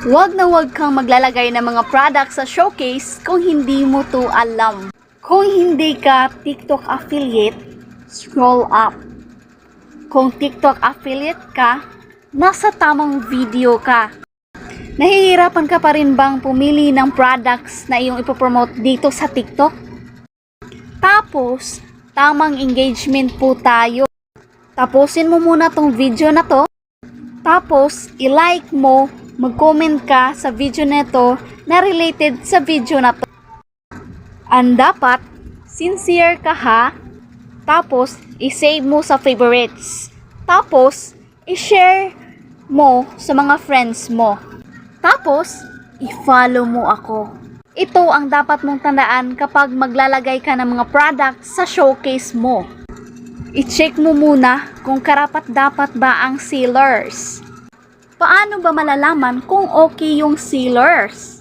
Huwag na huwag kang maglalagay ng mga products sa showcase kung hindi mo to alam. Kung hindi ka TikTok affiliate, scroll up. Kung TikTok affiliate ka, nasa tamang video ka. Nahihirapan ka pa rin bang pumili ng products na iyong ipopromote dito sa TikTok? Tapos, tamang engagement po tayo. Tapusin mo muna tong video na to. Tapos, i-like mo, mag-comment ka sa video na to na related sa video na to. Ang dapat, sincere ka ha. Tapos, i-save mo sa favorites. Tapos, i-share mo sa mga friends mo. Tapos, i-follow mo ako. Ito ang dapat mong tandaan kapag maglalagay ka ng mga products sa showcase mo. I-check mo muna kung karapat dapat ba ang sealers. Paano ba malalaman kung okay yung sealers?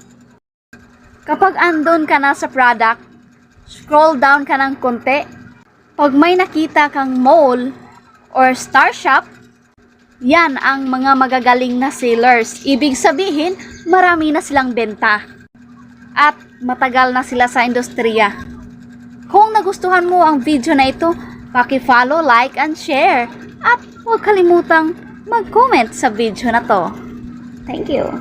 Kapag andon ka na sa product, scroll down ka ng konti. Pag may nakita kang mall or star shop, yan ang mga magagaling na sellers. Ibig sabihin, marami na silang benta. At matagal na sila sa industriya. Kung nagustuhan mo ang video na ito, paki-follow, like, and share. At huwag kalimutang mag-comment sa video na to. Thank you.